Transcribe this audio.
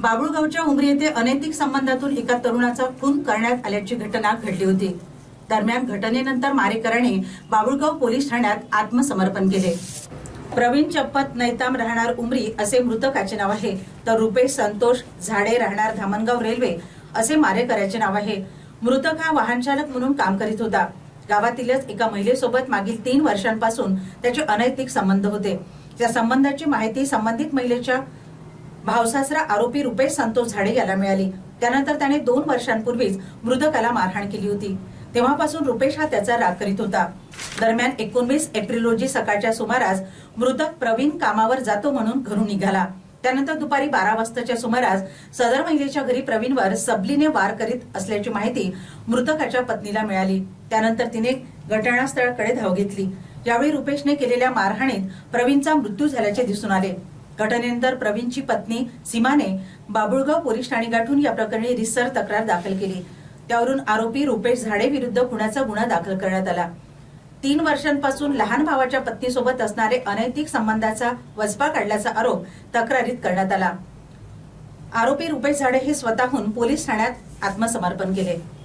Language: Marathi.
बाबुळगावच्या उमरी येथे अनैतिक संबंधातून एका तरुणाचा खून करण्यात आल्याची घटना घडली होती. दरम्यान घटनेनंतर मारेकरांनी बाबुळगाव पोलीस ठाण्यात आत्मसमर्पण केले. प्रवीण चप्पत नैताम राहणार उमरी असे मृतकाचे नाव आहे. तर रुपेश संतोष झाडे राहणार धामणगाव रेल्वे असे मारेकऱ्याचे नाव आहे. मृतक हा वाहनचालक म्हणून काम करीत होता. गावातीलच एका महिलेसोबत मागील तीन वर्षांपासून त्याचे अनैतिक संबंध होते. त्या संबंधाची माहिती संबंधित महिलेच्या भावसासरा आरोपी रुपेश संतोष झाडे याला मिळाली. त्यानंतर त्याने दोन वर्षांपूर्वीच मृतकाला मारहाण केली होती. तेव्हापासून रुपेश हा त्याचा राग करीत होता. दरम्यान एकोणवीस एप्रिल रोजी सकाळच्या सुमारास मृतक प्रवीण कामावर जातो म्हणून घरून निघाला. त्यानंतर दुपारी बारा वाजताच्या सुमारास सदर महिलेच्या घरी प्रवीणवर सबलीने वार करीत असल्याची माहिती मृतकाच्या पत्नीला मिळाली. त्यानंतर तिने घटनास्थळाकडे धाव घेतली. यावेळी रुपेशने केलेल्या मारहाणीत प्रवीणचा मृत्यू झाल्याचे दिसून आले. घटनेनंतर प्रवीणची पत्नी सीमाने बाबुळगाव पोलीस ठाणे गाठून या प्रकरणी रिसर तक्रार दाखल केली. त्यावरून आरोपी रुपेश झाडे विरुद्ध खुनाचा गुन्हा दाखल करण्यात आला. तीन वर्षांपासून लहान भावाच्या पत्नीसोबत असणारे अनैतिक संबंधाचा वचपा काढल्याचा आरोप तक्रारीत करण्यात आला. आरोपी रुपेश झाडे हे स्वतःहून पोलीस ठाण्यात आत्मसमर्पण केले.